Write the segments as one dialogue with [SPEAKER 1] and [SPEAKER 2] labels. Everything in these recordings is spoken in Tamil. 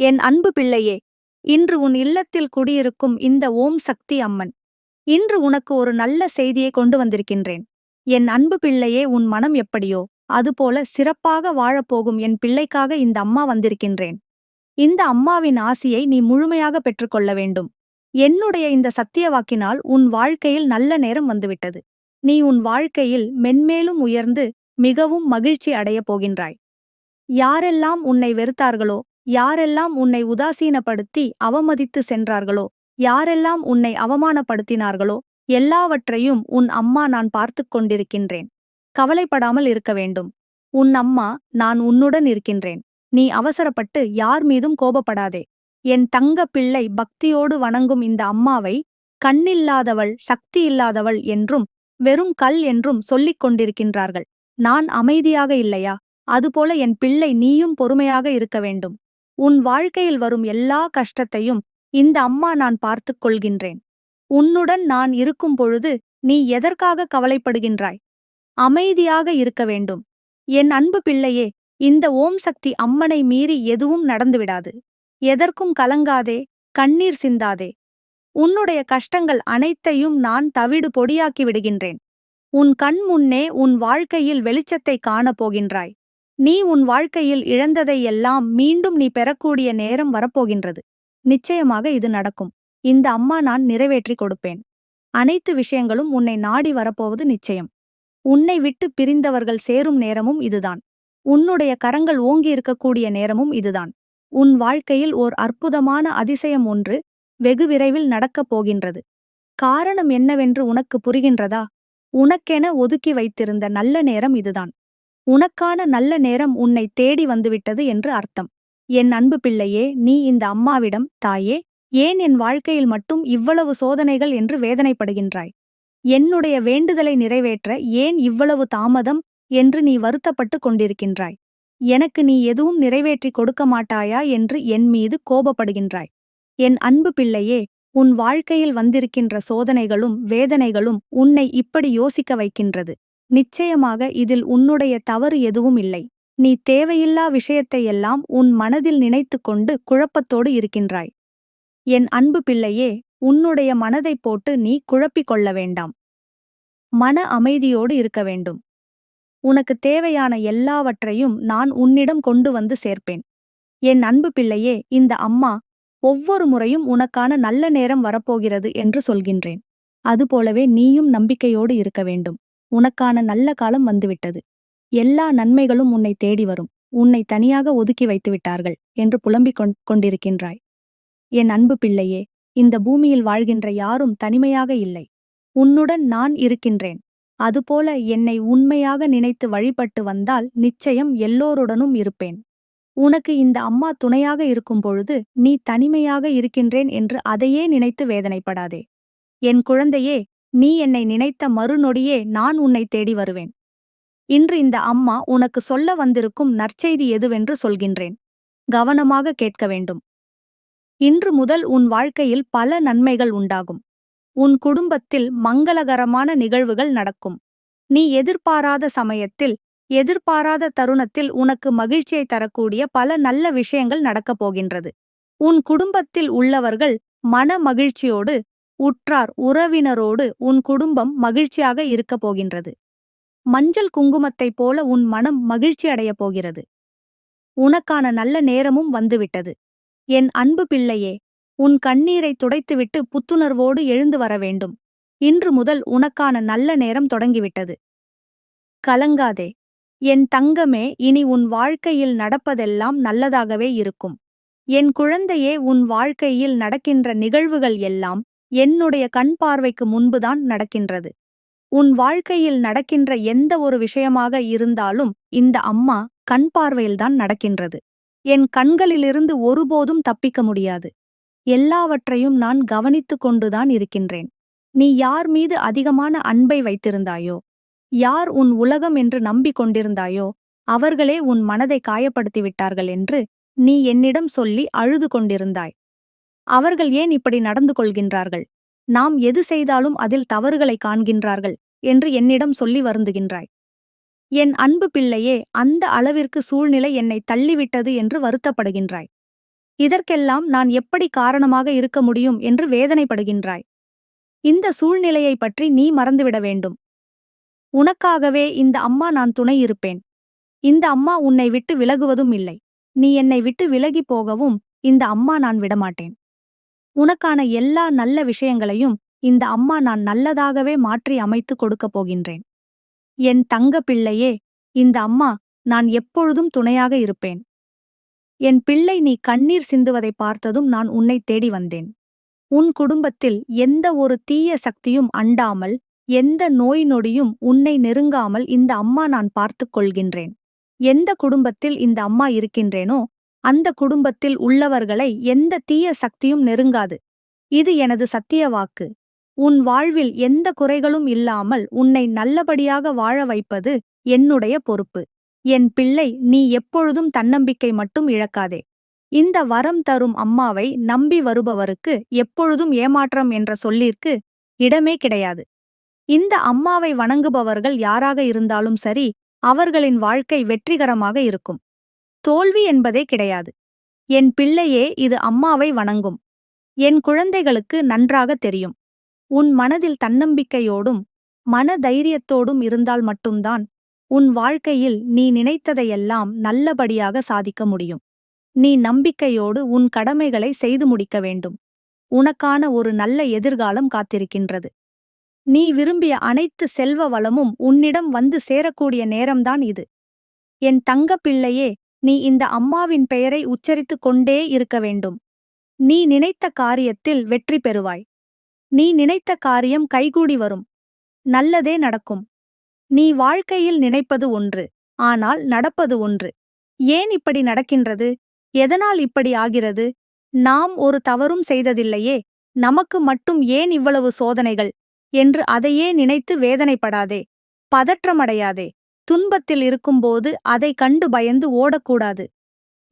[SPEAKER 1] என் அன்பு பிள்ளையே இன்று உன் இல்லத்தில் குடியிருக்கும் இந்த ஓம் சக்தி அம்மன் இன்று உனக்கு ஒரு நல்ல செய்தியை கொண்டு வந்திருக்கின்றேன். என் அன்பு பிள்ளையே உன் மனம் எப்படியோ அதுபோல சிறப்பாக வாழப்போகும் என் பிள்ளைக்காக இந்த அம்மா வந்திருக்கின்றேன். இந்த அம்மாவின் ஆசியை நீ முழுமையாக பெற்றுக்கொள்ள வேண்டும். என்னுடைய இந்த சத்திய வாக்கினால் உன் வாழ்க்கையில் நல்ல நேரம் வந்துவிட்டது. நீ உன் வாழ்க்கையில் மென்மேலும் உயர்ந்து மிகவும் மகிழ்ச்சி அடையப் போகின்றாய். யாரெல்லாம் உன்னை வெறுத்தார்களோ யாரெல்லாம் உன்னை உதாசீனப்படுத்தி அவமதித்து சென்றார்களோ யாரெல்லாம் உன்னை அவமானப்படுத்தினார்களோ எல்லாவற்றையும் உன் அம்மா நான் பார்த்துக் கொண்டிருக்கின்றேன். கவலைப்படாமல் இருக்க வேண்டும். உன் அம்மா நான் உன்னுடன் இருக்கின்றேன். நீ அவசரப்பட்டு யார் மீதும் கோபப்படாதே. என் தங்க பிள்ளை பக்தியோடு வணங்கும் இந்த அம்மாவை கண்ணில்லாதவள் சக்தி இல்லாதவள் என்றும் வெறும் கல் என்றும் சொல்லிக் கொண்டிருக்கின்றார்கள். நான் அமைதியாக இல்லையா? அதுபோல என் பிள்ளை நீயும் பொறுமையாக இருக்க வேண்டும். உன் வாழ்க்கையில் வரும் எல்லா கஷ்டத்தையும் இந்த அம்மா நான் பார்த்துக் கொள்கின்றேன். உன்னுடன் நான் இருக்கும் பொழுது நீ எதற்காக கவலைப்படுகின்றாய்? அமைதியாக இருக்க வேண்டும். என் அன்பு பிள்ளையே இந்த ஓம் சக்தி அம்மனை மீறி எதுவும் நடந்துவிடாது. எதற்கும் கலங்காதே கண்ணீர் சிந்தாதே. உன்னுடைய கஷ்டங்கள் அனைத்தையும் நான் தவிடு பொடியாக்கி விடுகின்றேன். உன் கண் முன்னே உன் வாழ்க்கையில் வெளிச்சத்தை காணப் போகின்றாய். நீ உன் வாழ்க்கையில் இழந்ததை எல்லாம் மீண்டும் நீ பெறக்கூடிய நேரம் வரப்போகின்றது. நிச்சயமாக இது நடக்கும். இந்த அம்மா நான் நிறைவேற்றி கொடுப்பேன். அனைத்து விஷயங்களும் உன்னை நாடி வரப்போவது நிச்சயம். உன்னை விட்டு பிரிந்தவர்கள் சேரும் நேரமும் இதுதான். உன்னுடைய கரங்கள் ஓங்கி இருக்கக்கூடிய நேரமும் இதுதான். உன் வாழ்க்கையில் ஓர் அற்புதமான அதிசயம் ஒன்று வெகு விரைவில் நடக்கப் போகின்றது. காரணம் என்னவென்று உனக்கு புரிகின்றதா? உனக்கென ஒதுக்கி வைத்திருந்த நல்ல நேரம் இதுதான். உனக்கான நல்ல நேரம் உன்னை தேடி வந்துவிட்டது என்று அர்த்தம். என் அன்பு பிள்ளையே நீ இந்த அம்மாவிடம் தாயே ஏன் என் வாழ்க்கையில் மட்டும் இவ்வளவு சோதனைகள் என்று வேதனைப்படுகின்றாய்? என்னுடைய வேண்டுதலை நிறைவேற்ற ஏன் இவ்வளவு தாமதம் என்று நீ வருத்தப்பட்டு கொண்டிருக்கின்றாய்? எனக்கு நீ எதுவும் நிறைவேற்றி கொடுக்க மாட்டாயா? என்று என் மீது கோபப்படுகின்றாய். என் அன்பு பிள்ளையே உன் வாழ்க்கையில் வந்திருக்கின்ற சோதனைகளும் வேதனைகளும் உன்னை இப்படி யோசிக்க வைக்கின்றது. நிச்சயமாக இதில் உன்னுடைய தவறு எதுவும் இல்லை. நீ தேவையில்லா விஷயத்தையெல்லாம் உன் மனதில் நினைத்து கொண்டு குழப்பத்தோடு இருக்கின்றாய். என் அன்பு பிள்ளையே உன்னுடைய மனதைப் போட்டு நீ குழப்பிக் கொள்ள வேண்டாம். மன அமைதியோடு இருக்க வேண்டும். உனக்கு தேவையான எல்லாவற்றையும் நான் உன்னிடம் கொண்டு வந்து சேர்ப்பேன். என் அன்பு பிள்ளையே இந்த அம்மா ஒவ்வொரு முறையும் உனக்கான நல்ல நேரம் வரப்போகிறது என்று சொல்கின்றேன். அதுபோலவே நீயும் நம்பிக்கையோடு இருக்க வேண்டும். உனக்கான நல்ல காலம் வந்துவிட்டது. எல்லா நன்மைகளும் உன்னை தேடி வரும். உன்னை தனியாக ஒதுக்கி வைத்து விட்டார்கள் என்று புலம்பிக் கொண்டிருக்கின்றாய். என் அன்பு பிள்ளையே இந்த பூமியில் வாழ்கின்ற யாரும் தனிமையாக இல்லை. உன்னுடன் நான் இருக்கின்றேன். அதுபோல என்னை உண்மையாக நினைத்து வழிபட்டு வந்தால் நிச்சயம் எல்லோருடனும் இருப்பேன். உனக்கு இந்த அம்மா துணையாக இருக்கும் பொழுது நீ தனிமையாக இருக்கின்றேன் என்று அதையே நினைத்து வேதனைப்படாதே. என் குழந்தையே நீ என்னை நினைத்த மறுநொடியே நான் உன்னை தேடி வருவேன். இன்று இந்த அம்மா உனக்கு சொல்ல வந்திருக்கும் நற்செய்தி எதுவென்று சொல்கின்றேன். கவனமாக கேட்க வேண்டும். இன்று முதல் உன் வாழ்க்கையில் பல நன்மைகள் உண்டாகும். உன் குடும்பத்தில் மங்களகரமான நிகழ்வுகள் நடக்கும். நீ எதிர்பாராத சமயத்தில் எதிர்பாராத தருணத்தில் உனக்கு மகிழ்ச்சியை தரக்கூடிய பல நல்ல விஷயங்கள் நடக்கப் போகின்றது. உன் குடும்பத்தில் உள்ளவர்கள் மன மகிழ்ச்சியோடு உற்றார் உறவினரோடு உன் குடும்பம் மகிழ்ச்சியாக இருக்கப் போகின்றது. மஞ்சள் குங்குமத்தைப் போல உன் மனம் மகிழ்ச்சியடையப் போகிறது. உனக்கான நல்ல நேரமும் வந்துவிட்டது. என் அன்பு பிள்ளையே உன் கண்ணீரை துடைத்துவிட்டு புத்துணர்வோடு எழுந்து வர வேண்டும். இன்று முதல் உனக்கான நல்ல நேரம் தொடங்கிவிட்டது. கலங்காதே. என் தங்கமே இனி உன் வாழ்க்கையில் நடப்பதெல்லாம் நல்லதாகவே இருக்கும். என் குழந்தையே உன் வாழ்க்கையில் நடக்கின்ற நிகழ்வுகள் எல்லாம் என்னுடைய கண் பார்வைக்கு முன்புதான் நடக்கின்றது. உன் வாழ்க்கையில் நடக்கின்ற எந்த ஒரு விஷயமாக இருந்தாலும் இந்த அம்மா கண் பார்வையில்தான் நடக்கின்றது. என் கண்களிலிருந்து ஒருபோதும் தப்பிக்க முடியாது. எல்லாவற்றையும் நான் கவனித்துக் கொண்டுதான் இருக்கின்றேன். நீ யார் மீது அதிகமான அன்பை வைத்திருந்தாயோ யார் உன் உலகம் என்று நம்பிக் கொண்டிருந்தாயோ அவர்களே உன் மனதை காயப்படுத்தி விட்டார்கள் என்று நீ என்னிடம் சொல்லி அழுது கொண்டிருந்தாய். அவர்கள் ஏன் இப்படி நடந்து கொள்கின்றார்கள்? நாம் எது செய்தாலும் அதில் தவறுகளை காண்கின்றார்கள் என்று என்னிடம் சொல்லி வருந்துகின்றாய். என் அன்பு பிள்ளையே அந்த அளவிற்கு சூழ்நிலை என்னை தள்ளிவிட்டது என்று வருத்தப்படுகின்றாய். இதற்கெல்லாம் நான் எப்படி காரணமாக இருக்க முடியும் என்று வேதனைப்படுகின்றாய். இந்த சூழ்நிலையை பற்றி நீ மறந்துவிட வேண்டும். உனக்காகவே இந்த அம்மா நான் துணை இருப்பேன். இந்த அம்மா உன்னை விட்டு விலகுவதும் இல்லை. நீ என்னை விட்டு விலகி போகவும் இந்த அம்மா நான் விடமாட்டேன். உனக்கான எல்லா நல்ல விஷயங்களையும் இந்த அம்மா நான் நல்லதாகவே மாற்றி அமைத்து கொடுக்கப் போகின்றேன். என் தங்க பிள்ளையே இந்த அம்மா நான் எப்பொழுதும் துணையாக இருப்பேன். என் பிள்ளை நீ கண்ணீர் சிந்துவதை பார்த்ததும் நான் உன்னை தேடி வந்தேன். உன் குடும்பத்தில் எந்த ஒரு தீய சக்தியும் அண்டாமல் எந்த நோய் நொடியும் உன்னை நெருங்காமல் இந்த அம்மா நான் பார்த்துக் கொள்கின்றேன். எந்த குடும்பத்தில் இந்த அம்மா இருக்கின்றேனோ அந்த குடும்பத்தில் உள்ளவர்களை எந்த தீய சக்தியும் நெருங்காது. இது எனது சத்திய வாக்கு. உன் வாழ்வில் எந்த குறைகளும் இல்லாமல் உன்னை நல்லபடியாக வாழ வைப்பது என்னுடைய பொறுப்பு. என் பிள்ளை நீ எப்பொழுதும் தன்னம்பிக்கை மட்டும் இழக்காதே. இந்த வரம் தரும் அம்மாவை நம்பி வருபவருக்கு எப்பொழுதும் ஏமாற்றம் என்ற சொல்லிற்கு இடமே கிடையாது. இந்த அம்மாவை வணங்குபவர்கள் யாராக இருந்தாலும் சரி அவர்களின் வாழ்க்கை வெற்றிகரமாக இருக்கும். தோல்வி என்பதே கிடையாது. என் பிள்ளையே இது அம்மாவை வணங்கும். என் குழந்தைகளுக்கு நன்றாக தெரியும். உன் மனதில் தன்னம்பிக்கையோடும் மன தைரியத்தோடும் இருந்தால் மட்டும்தான் உன் வாழ்க்கையில் நீ நினைத்ததையெல்லாம் நல்லபடியாக சாதிக்க முடியும். நீ நம்பிக்கையோடு உன் கடமைகளை செய்து முடிக்க வேண்டும். உனக்கான ஒரு நல்ல எதிர்காலம் காத்திருக்கின்றது. நீ விரும்பிய அனைத்து செல்வ வளமும் உன்னிடம் வந்து சேரக்கூடிய நேரம்தான் இது. என் தங்க பிள்ளையே நீ இந்த அம்மாவின் பெயரை உச்சரித்துக் கொண்டே இருக்க வேண்டும். நீ நினைத்த காரியத்தில் வெற்றி பெறுவாய். நீ நினைத்த காரியம் கைகூடி வரும். நல்லதே நடக்கும். நீ வாழ்க்கையில் நினைப்பது ஒன்று ஆனால் நடப்பது ஒன்று. ஏன் இப்படி நடக்கின்றது? எதனால் இப்படி ஆகிறது? நாம் ஒரு தவறும் செய்ததில்லையே நமக்கு மட்டும் ஏன் இவ்வளவு சோதனைகள்? என்று அதையே நினைத்து வேதனைப்படாதே பதற்றமடையாதே. துன்பத்தில் இருக்கும்போது அதை கண்டு பயந்து ஓடக்கூடாது.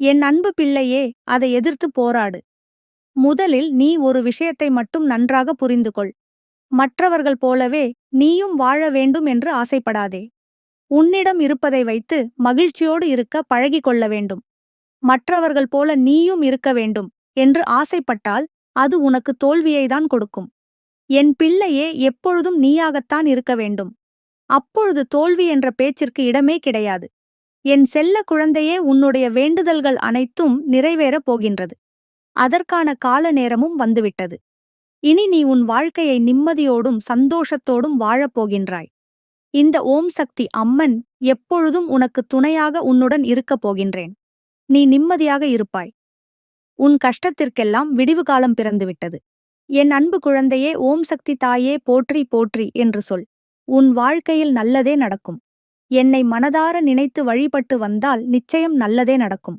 [SPEAKER 1] என் அன்பு பிள்ளையே அதை எதிர்த்து போராடு. முதலில் நீ ஒரு விஷயத்தை மட்டும் நன்றாக புரிந்து கொள் மற்றவர்கள் போலவே நீயும் வாழ வேண்டும் என்று ஆசைப்படாதே. உன்னிடம் இருப்பதை வைத்து மகிழ்ச்சியோடு இருக்க பழகிக்கொள்ள வேண்டும். மற்றவர்கள் போல நீயும் இருக்க வேண்டும் என்று ஆசைப்பட்டால் அது உனக்கு தோல்வியைதான் கொடுக்கும். என் பிள்ளையே எப்பொழுதும் நீயாகத்தான் இருக்க வேண்டும். அப்பொழுது தோல்வி என்ற பேச்சிற்கு இடமே கிடையாது. என் செல்ல குழந்தையே உன்னுடைய வேண்டுதல்கள் அனைத்தும் நிறைவேறப் போகின்றது. அதற்கான கால நேரமும் வந்துவிட்டது. இனி நீ உன் வாழ்க்கையை நிம்மதியோடும் சந்தோஷத்தோடும் வாழப் போகின்றாய். இந்த ஓம் சக்தி அம்மன் எப்பொழுதும் உனக்கு துணையாக உன்னுடன் இருக்கப் போகின்றேன். நீ நிம்மதியாக இருப்பாய். உன் கஷ்டத்திற்கெல்லாம் விடிவு காலம் பிறந்துவிட்டது. என் அன்பு குழந்தையே ஓம் சக்தி தாயே போற்றி போற்றி என்று சொல். உன் வாழ்க்கையில் நல்லதே நடக்கும். என்னை மனதார நினைத்து வழிபட்டு வந்தால் நிச்சயம் நல்லதே நடக்கும்.